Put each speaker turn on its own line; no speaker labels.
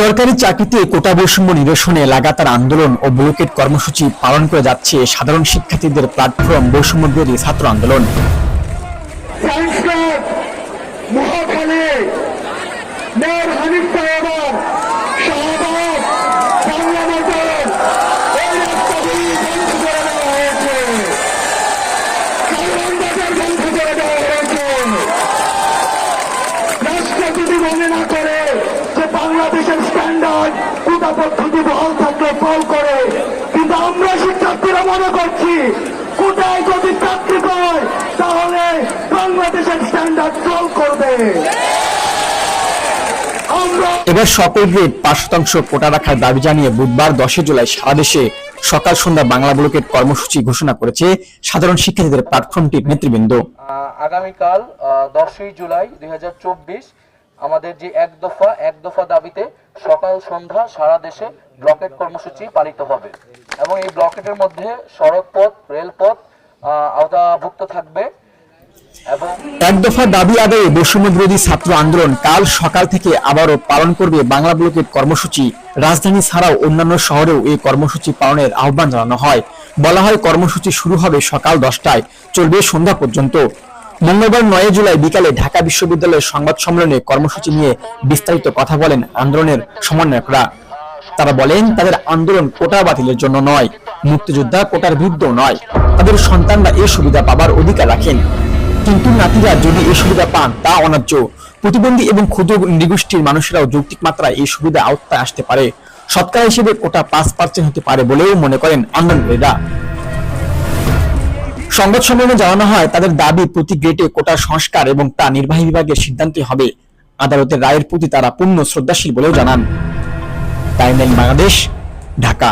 সরকারি চাকরিতে কোটা বৈষম্য নিরসনে লাগাতার আন্দোলন ও ব্লকেট কর্মসূচি পালন করে যাচ্ছে সাধারণ শিক্ষার্থীদের প্ল্যাটফর্ম বৈষম্য ছাত্র আন্দোলন।
বাংলাদেশের কোটা পদ্ধতি বহাল থাকলে ফল করে। কিন্তু আমরা শিক্ষার্থীরা মনে করছি কোটায় যদি চাকরি পায় তাহলে বাংলাদেশের স্ট্যান্ডার্ড ফল করবে।
এবার সকল গ্রেড পাঁচ শতাংশ কোটা রাখার দাবি জানিয়ে বুধবার দশই জুলাই সারা দেশে সকাল সন্ধ্যা বাংলা ব্লকেট কর্মসূচি ঘোষণা করেছে সাধারণ শিক্ষার্থীদের প্ল্যাটফর্মটির নেতৃবৃন্দ।
আহ, আগামীকাল দশই জুলাই দুই হাজার চব্বিশ আমাদের যে এক দফা এক দফা দাবিতে সকাল সন্ধ্যা সারা দেশে ব্লকেট কর্মসূচি পালিত হবে। এবং এই ব্লকেটের মধ্যে সড়ক পথ রেলপথ আওতাভুক্ত থাকবে
এক দফা দাবি আদায়ে বৈষম্য বিরোধী ছাত্র আন্দোলন কাল সকাল থেকে আবারও পালন করবে বাংলা ব্লকের কর্মসূচি। রাজধানী ছাড়াও অন্যান্য শহরেও এই কর্মসূচি পালনের আহ্বান জানানো হয়। বলা হয় কর্মসূচি শুরু হবে সকাল দশটায়, চলবে সন্ধ্যা পর্যন্ত। মঙ্গলবার নয় জুলাই বিকালে ঢাকা বিশ্ববিদ্যালয়ের সংবাদ সম্মেলনে কর্মসূচি নিয়ে বিস্তারিত কথা বলেন আন্দোলনের সমন্বয়করা। তারা বলেন, তাদের আন্দোলন কোটা বাতিলের জন্য নয়, মুক্তিযোদ্ধা কোটার বিরুদ্ধ নয়। তাদের সন্তানরা এই সুবিধা পাবার অধিকার রাখেন। কিন্তু নাতিরা যদি এই সুবিধা পান, তা অনার্য। প্রতিবন্ধী এবং ক্ষুদ্র নৃগোষ্ঠীর মানুষেরাও যৌক্তিক মাত্রায় এই সুবিধা আওতায় আসতে পারে। সৎকার হিসেবে কোটা পাঁচ পার্সেন্ট হতে পারে বলেও মনে করেন আন্দোলনকারীরা। সংবাদ সম্মেলনে জানানো হয়, তাদের দাবি প্রতি গ্রেডে কোটা সংস্কার এবং তা নির্বাহী বিভাগের সিদ্ধান্তই হবে। আদালতের রায়ের প্রতি তারা পূর্ণ শ্রদ্ধাশীল বলেও জানান। টাইমলাইন বাংলাদেশ, ঢাকা।